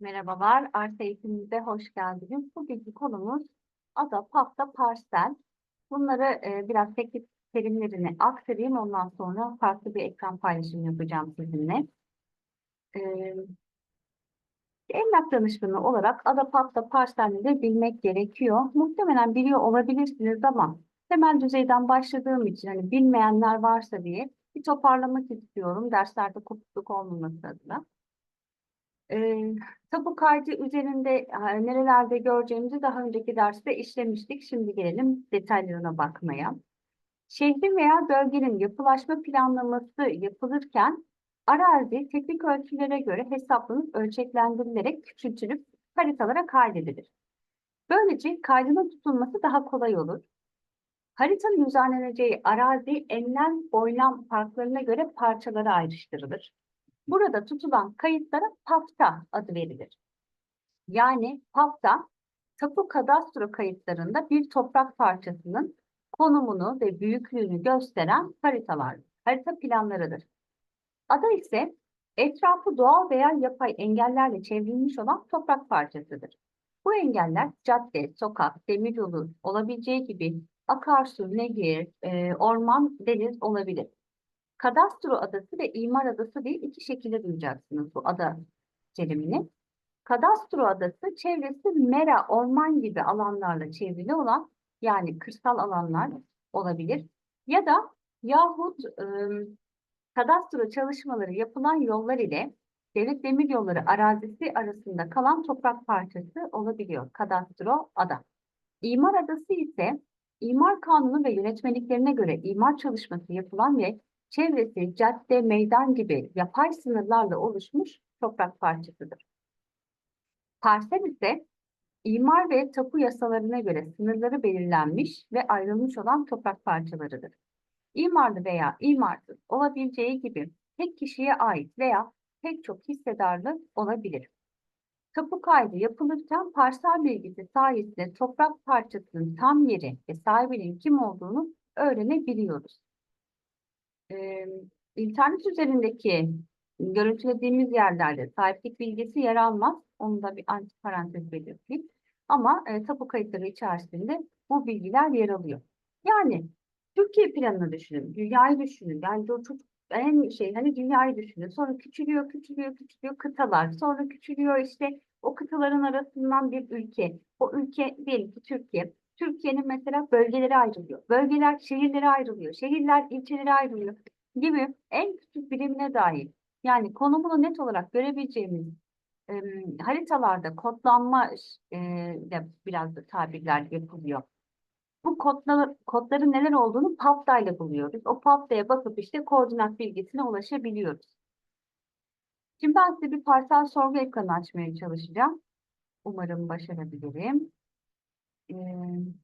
Merhabalar, arsa eğitimimize hoş geldiniz. Bugünkü konumuz ada, pafta, parsel. Bunları e, biraz teknik terimlerini aktarayım. Ondan sonra farklı bir ekran paylaşımı yapacağım sizinle. E, emlak danışmanı olarak ada, pafta, parselini de bilmek gerekiyor. Muhtemelen biliyor olabilirsiniz ama temel düzeyden başladığım için hani bilmeyenler varsa diye bir toparlamak istiyorum. Derslerde kopukluk olmaması adına. E, Tapu kaydı üzerinde e, nerelerde göreceğimizi daha önceki derste işlemiştik. Şimdi gelelim detaylarına bakmaya. Şehrin veya bölgenin yapılaşma planlaması yapılırken arazi teknik ölçülere göre hesaplanıp ölçeklendirilerek küçültülüp haritalara kaydedilir. Böylece kaydının tutulması daha kolay olur. Haritanın düzenleneceği arazi enlem boylam farklarına göre parçalara ayrıştırılır. Burada tutulan kayıtlara PAFTA adı verilir. Yani PAFTA, tapu kadastro kayıtlarında bir toprak parçasının konumunu ve büyüklüğünü gösteren haritalar, harita planlarıdır. Ada ise etrafı doğal veya yapay engellerle çevrilmiş olan toprak parçasıdır. Bu engeller cadde, sokak, demiryolu olabileceği gibi akarsu, nehir, e, orman, deniz olabilir. Kadastro adası ve imar adası diye iki şekilde duyacaksınız bu ada terimini. Kadastro adası çevresi mera, orman gibi alanlarla çevrili olan yani kırsal alanlar olabilir. Ya da yahut e, kadastro çalışmaları yapılan yollar ile devlet demir yolları arazisi arasında kalan toprak parçası olabiliyor. Kadastro ada. İmar adası ise imar kanunu ve yönetmeliklerine göre imar çalışması yapılan ve çevresi cadde, meydan gibi yapay sınırlarla oluşmuş toprak parçasıdır. Parsel ise imar ve tapu yasalarına göre sınırları belirlenmiş ve ayrılmış olan toprak parçalarıdır. İmarlı veya imarsız olabileceği gibi tek kişiye ait veya pek çok hissedarlı olabilir. Tapu kaydı yapılırken parsel bilgisi sayesinde toprak parçasının tam yeri ve sahibinin kim olduğunu öğrenebiliyoruz. Ee, internet üzerindeki görüntülediğimiz yerlerde sahiplik bilgisi yer almaz. Onu da bir antiparantez belirteyim. Ama e, tapu kayıtları içerisinde bu bilgiler yer alıyor. Yani Türkiye planını düşünün, dünyayı düşünün. Yani çok en şey hani dünyayı düşünün. Sonra küçülüyor, küçülüyor, küçülüyor kıtalar. Sonra küçülüyor işte o kıtaların arasından bir ülke. O ülke diyelim ki Türkiye. Türkiye'nin mesela bölgeleri ayrılıyor. Bölgeler şehirlere ayrılıyor. Şehirler ilçelere ayrılıyor gibi en küçük birimine dair yani konumunu net olarak görebileceğimiz e, haritalarda kodlanma e, de biraz da tabirler yapılıyor. Bu kodlar, kodların neler olduğunu PAFTA ile buluyoruz. O PAFTA'ya bakıp işte koordinat bilgisine ulaşabiliyoruz. Şimdi ben size bir parsel sorgu ekranı açmaya çalışacağım. Umarım başarabilirim. Ee,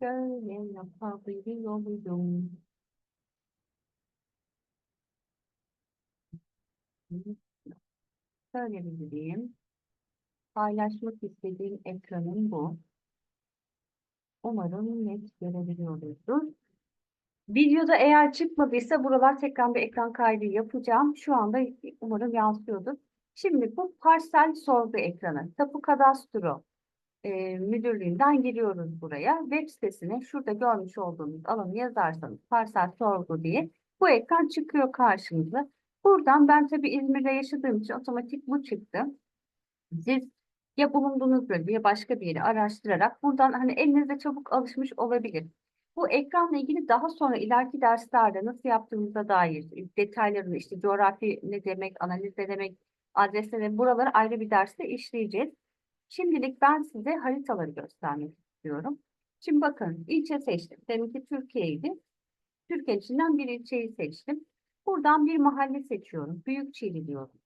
şöyle yapabiliyorum. Şöyle bir gideyim. Paylaşmak istediğim ekranım bu. Umarım net görebiliyoruzdur. Videoda eğer çıkmadıysa buralar tekrar bir ekran kaydı yapacağım. Şu anda umarım yansıyordur. Şimdi bu parsel sorgu ekranı. Tapu Kadastro e, Müdürlüğü'nden giriyoruz buraya. Web sitesine şurada görmüş olduğunuz alanı yazarsanız parsel sorgu diye bu ekran çıkıyor karşınıza. Buradan ben tabii İzmir'de yaşadığım için otomatik bu çıktı. Siz ya bulunduğunuz bölge ya başka bir yeri araştırarak buradan hani elinizde çabuk alışmış olabilir. Bu ekranla ilgili daha sonra ileriki derslerde nasıl yaptığımıza dair detaylarını işte coğrafi ne demek, analiz ne demek, adres ne demek buraları ayrı bir derste işleyeceğiz. Şimdilik ben size haritaları göstermek istiyorum. Şimdi bakın ilçe seçtim. Deminki Türkiye'ydi. Türkiye içinden bir ilçeyi seçtim. Buradan bir mahalle seçiyorum. Büyükçeli diyorum.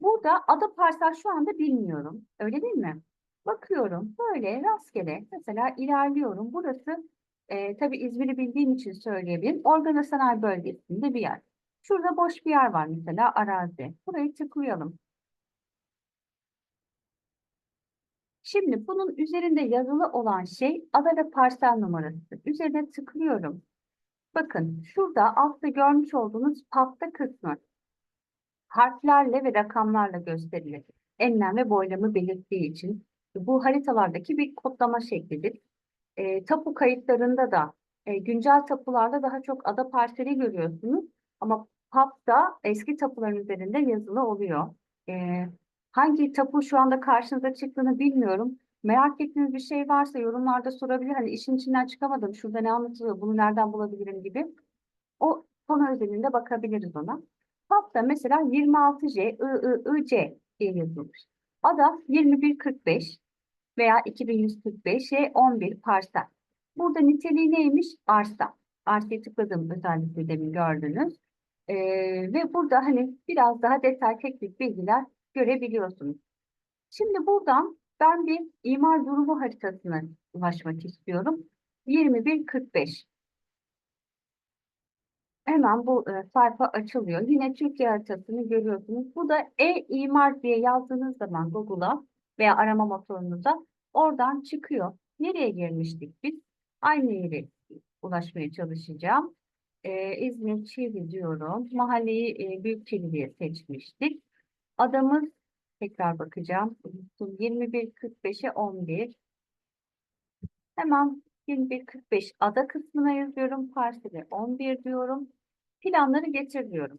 Burada ada parsel şu anda bilmiyorum. Öyle değil mi? Bakıyorum böyle rastgele mesela ilerliyorum. Burası e, tabii İzmir'i bildiğim için söyleyebilirim. Organa Sanayi Bölgesi'nde bir yer. Şurada boş bir yer var mesela arazi. Burayı tıklayalım. Şimdi bunun üzerinde yazılı olan şey ada ve parsel numarası. Üzerine tıklıyorum. Bakın şurada altta görmüş olduğunuz pafta kısmı harflerle ve rakamlarla gösterilir. Enlem ve boylamı belirttiği için bu haritalardaki bir kodlama şeklidir. E, tapu kayıtlarında da e, güncel tapularda daha çok ada parseli görüyorsunuz ama PAP'ta eski tapuların üzerinde yazılı oluyor. E, hangi tapu şu anda karşınıza çıktığını bilmiyorum. Merak ettiğiniz bir şey varsa yorumlarda sorabilir. Hani işin içinden çıkamadım, şurada ne anlatılıyor, bunu nereden bulabilirim gibi. O konu özelinde bakabiliriz ona. PAP'ta mesela 26C, I, I, I, C diye yazılmış. Ada 2145 veya 2145'e 11 parsel. Burada niteliği neymiş? Arsa. Arsaya tıkladım özellikle demin gördünüz. Ee, ve burada hani biraz daha detay teknik bilgiler görebiliyorsunuz. Şimdi buradan ben bir imar durumu haritasına ulaşmak istiyorum. 2145. Hemen bu e, sayfa açılıyor. Yine Türkiye haritasını görüyorsunuz. Bu da e-imar diye yazdığınız zaman Google'a veya arama motorunuza oradan çıkıyor. Nereye girmiştik biz? Aynı yere ulaşmaya çalışacağım. Ee, İzmir Çiğli diyorum. Mahalleyi e, Büyükçili diye seçmiştik. Adamız tekrar bakacağım. 21.45'e 11. Hemen 21.45 ada kısmına yazıyorum. Parsele 11 diyorum. Planları getir diyorum.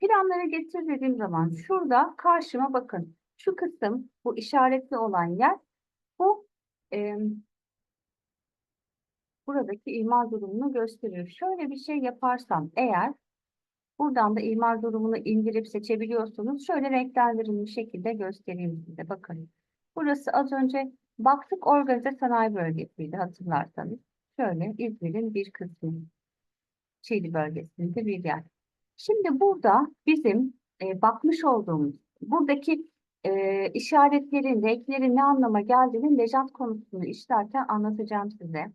Planları getir dediğim zaman şurada karşıma bakın. Şu kısım bu işaretli olan yer bu e, buradaki imar durumunu gösteriyor. Şöyle bir şey yaparsam eğer buradan da imar durumunu indirip seçebiliyorsunuz. Şöyle renklendirilmiş şekilde göstereyim size. Bakın. Burası az önce baktık organize sanayi bölgesiydi hatırlarsanız. Şöyle İzmir'in bir kısmı. Çiğli bölgesinde bir yer. Şimdi burada bizim e, bakmış olduğumuz buradaki e, işaretlerin, renklerin ne anlama geldiğini lejant konusunu işlerken anlatacağım size.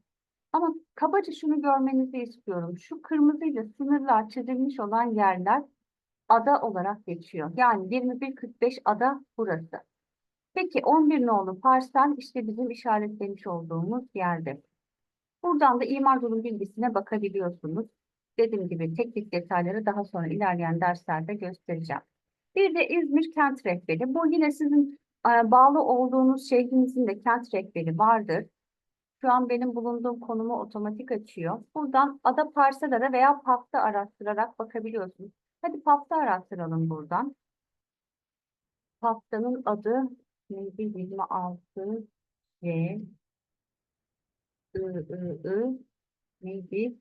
Ama kabaca şunu görmenizi istiyorum. Şu kırmızıyla sınırlar çizilmiş olan yerler ada olarak geçiyor. Yani 21.45 ada burası. Peki 11 nolu parsel işte bizim işaretlemiş olduğumuz yerde. Buradan da imar durum bilgisine bakabiliyorsunuz. Dediğim gibi teknik detayları daha sonra ilerleyen derslerde göstereceğim. Bir de İzmir kent rehberi. Bu yine sizin e, bağlı olduğunuz şehrinizin de kent rehberi vardır. Şu an benim bulunduğum konumu otomatik açıyor. Buradan ada parselere veya PAP'ta araştırarak bakabiliyorsunuz. Hadi PAP'ta araştıralım buradan. PAP'tanın adı neydi? 26 C I, I, I neydi?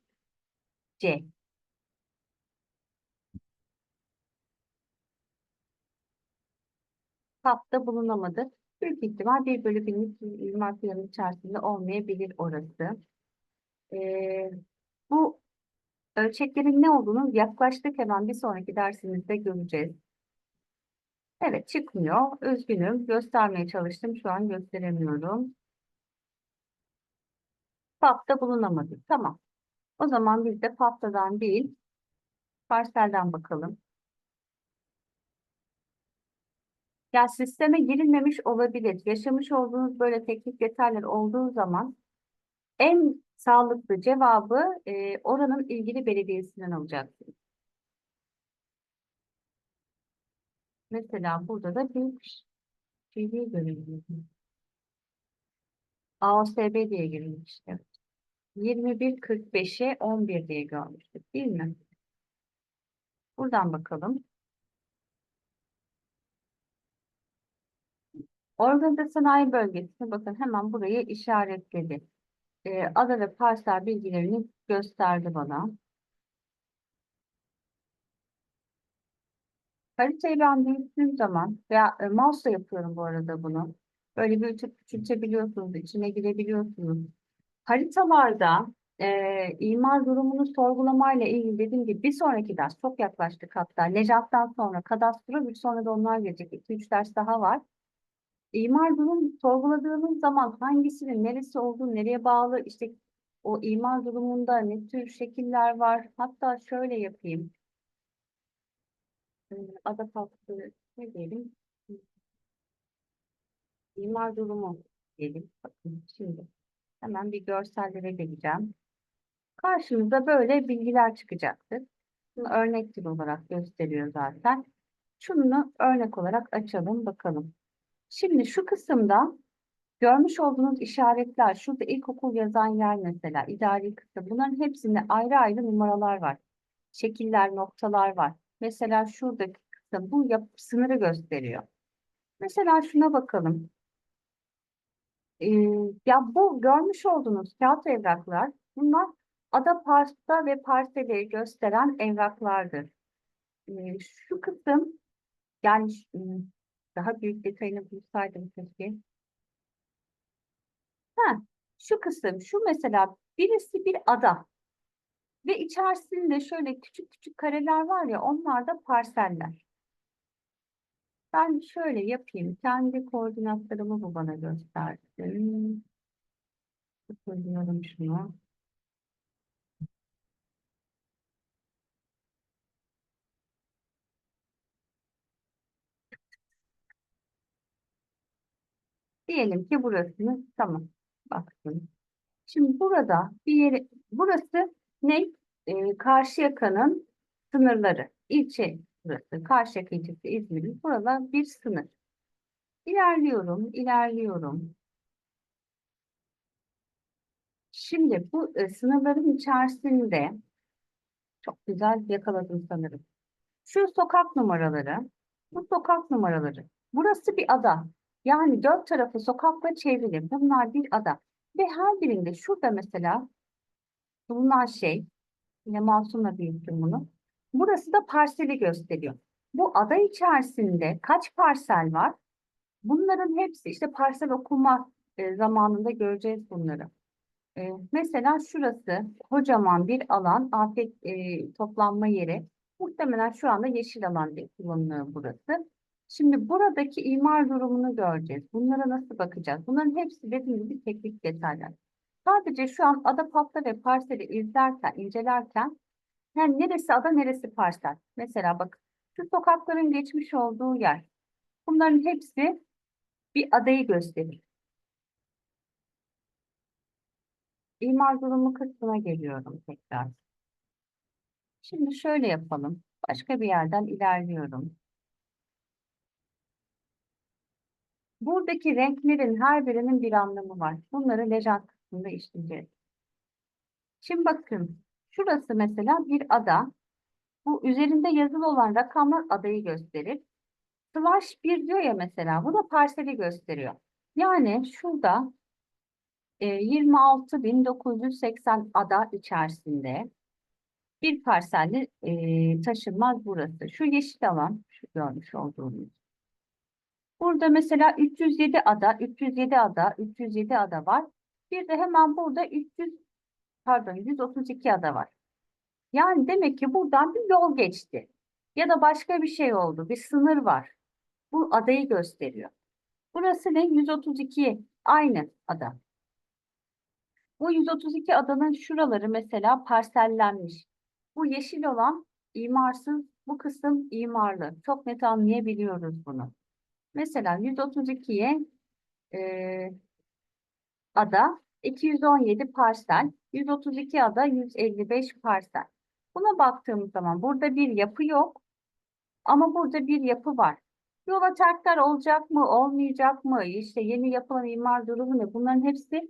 C. Kapta bulunamadı. Büyük ihtimal bir bölü binlik imar planı içerisinde olmayabilir orası. Ee, bu ölçeklerin ne olduğunu yaklaştık hemen bir sonraki dersimizde göreceğiz. Evet çıkmıyor. Üzgünüm. Göstermeye çalıştım. Şu an gösteremiyorum. Kapta bulunamadı. Tamam. O zaman biz de paftadan değil, parselden bakalım. Ya sisteme girilmemiş olabilir. Yaşamış olduğunuz böyle teknik detaylar olduğu zaman en sağlıklı cevabı e, oranın ilgili belediyesinden alacaksınız. Mesela burada da büyük şey diye görülüyor. AOSB diye girilmiş. Evet. 21.45'e 11 diye görmüştük değil mi? Buradan bakalım. Organize sanayi bölgesine bakın hemen burayı işaretledi. Ee, ada ve parsel bilgilerini gösterdi bana. Haritayı ben büyüttüğüm zaman veya e, mouse'la yapıyorum bu arada bunu. Böyle büyütüp küçültebiliyorsunuz, içine girebiliyorsunuz. Haritalarda e, imar durumunu sorgulamayla ilgili dediğim gibi bir sonraki ders çok yaklaştık hatta. Nejat'tan sonra kadastro bir sonra da onlar gelecek. 2-3 ders daha var. İmar durum sorguladığınız zaman hangisinin neresi olduğu, nereye bağlı, işte o imar durumunda ne tür şekiller var. Hatta şöyle yapayım. E, ada kalktı, ne diyelim? İmar durumu diyelim. Bakın şimdi. Hemen bir görsellere geleceğim. Karşımıza böyle bilgiler çıkacaktır. Bunu örnek dil olarak gösteriyor zaten. Şunu örnek olarak açalım bakalım. Şimdi şu kısımda görmüş olduğunuz işaretler, şurada ilkokul yazan yer mesela, idari kısım. Bunların hepsinde ayrı ayrı numaralar var. Şekiller, noktalar var. Mesela şuradaki kısım bu yap sınırı gösteriyor. Mesela şuna bakalım. Ee, ya bu görmüş olduğunuz kağıt evraklar, bunlar ada parsta ve parseli gösteren evraklardır. Ee, şu kısım, yani daha büyük detayını bulsaydım keşke. Ha, şu kısım, şu mesela birisi bir ada ve içerisinde şöyle küçük küçük kareler var ya, onlar da parseller. Ben şöyle yapayım, kendi koordinatlarımı bu bana göstersin. Sıfırlıyorum şunu. Diyelim ki burasını tamam baktım. Şimdi burada bir yere burası ne? Ee, Karşıyaka'nın sınırları. İlçe burası. Karşıyaka ilçesi İzmir'in. Burada bir sınır. İlerliyorum, ilerliyorum. Şimdi bu e, sınırların içerisinde çok güzel yakaladım sanırım. Şu sokak numaraları, bu sokak numaraları. Burası bir ada. Yani dört tarafı sokakla çevrili. Bunlar bir ada. Ve her birinde şurada mesela bulunan şey, yine mouse'umla büyüttüm bunu. Burası da parseli gösteriyor. Bu ada içerisinde kaç parsel var? Bunların hepsi işte parsel okuma e, zamanında göreceğiz bunları. E, mesela şurası kocaman bir alan, afet e, toplanma yeri. Muhtemelen şu anda yeşil alan diye kullanılıyor burası. Şimdi buradaki imar durumunu göreceğiz. Bunlara nasıl bakacağız? Bunların hepsi dediğim gibi teknik detaylar. Sadece şu an ada patla ve parseli izlerken, incelerken yani neresi ada neresi parsel? Mesela bak şu sokakların geçmiş olduğu yer. Bunların hepsi bir adayı gösterir. İmar durumu kısmına geliyorum tekrar. Şimdi şöyle yapalım. Başka bir yerden ilerliyorum. Buradaki renklerin her birinin bir anlamı var. Bunları lejant kısmında işleyeceğiz. Şimdi bakın. Şurası mesela bir ada. Bu üzerinde yazılı olan rakamlar adayı gösterir. Slash 1 diyor ya mesela. Bu da parseli gösteriyor. Yani şurada e, 26.980 ada içerisinde bir parselli e, taşınmaz burası. Şu yeşil alan, şu görmüş olduğunuz. Burada mesela 307 ada, 307 ada, 307 ada var. Bir de hemen burada 300 pardon 132 ada var. Yani demek ki buradan bir yol geçti. Ya da başka bir şey oldu. Bir sınır var. Bu adayı gösteriyor. Burası ne? 132 aynı ada. Bu 132 adanın şuraları mesela parsellenmiş. Bu yeşil olan imarsız, bu kısım imarlı. Çok net anlayabiliyoruz bunu. Mesela 132'ye e, ada 217 parsel, 132 ada 155 parsel. Buna baktığımız zaman burada bir yapı yok ama burada bir yapı var. Yol açaklar olacak mı, olmayacak mı? İşte yeni yapılan imar durumu ne? Bunların hepsi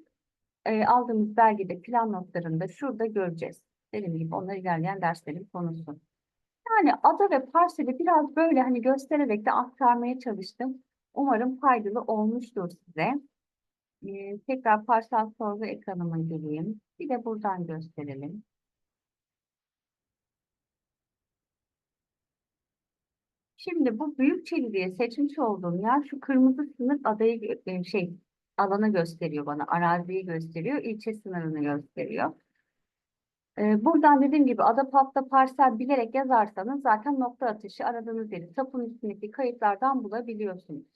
e, aldığımız belgede plan notlarında şurada göreceğiz. Dediğim gibi onlar ilerleyen derslerin konusu. Yani ada ve parseli biraz böyle hani göstererek de aktarmaya çalıştım. Umarım faydalı olmuştur size. Ee, tekrar parsel sorgu ekranıma geleyim. Bir de buradan gösterelim. Şimdi bu Büyükçeli diye seçmiş olduğum yer şu kırmızı sınır adayı e, şey alanı gösteriyor bana. Araziyi gösteriyor. ilçe sınırını gösteriyor. Ee, buradan dediğim gibi ada patla parsel bilerek yazarsanız zaten nokta atışı aradığınız yeri tapun üstündeki kayıtlardan bulabiliyorsunuz.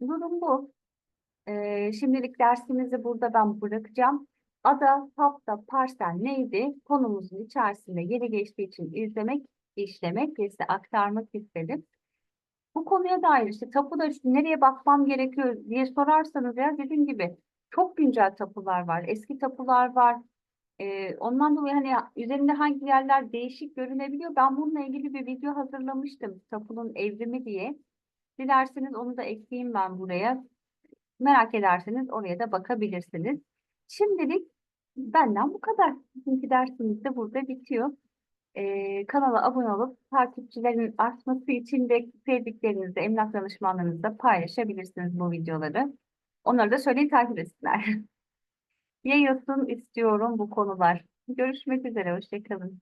Durum bu. Ee, şimdilik dersimizi burada ben bırakacağım. Ada, hafta, parsel neydi? Konumuzun içerisinde yeri geçtiği için izlemek, işlemek ve size aktarmak istedim. Bu konuya dair işte tapuda işte nereye bakmam gerekiyor diye sorarsanız ya dediğim gibi çok güncel tapular var, eski tapular var. Ee, ondan dolayı hani üzerinde hangi yerler değişik görünebiliyor. Ben bununla ilgili bir video hazırlamıştım. Tapunun evrimi diye. Dilerseniz onu da ekleyeyim ben buraya. Merak ederseniz oraya da bakabilirsiniz. Şimdilik benden bu kadar. Bugünkü dersimiz de burada bitiyor. Ee, kanala abone olup takipçilerin artması için de sevdiklerinizle, emlak danışmanlarınızla paylaşabilirsiniz bu videoları. Onları da söyleyin takip etsinler. Yayılsın istiyorum bu konular. Görüşmek üzere, hoşçakalın.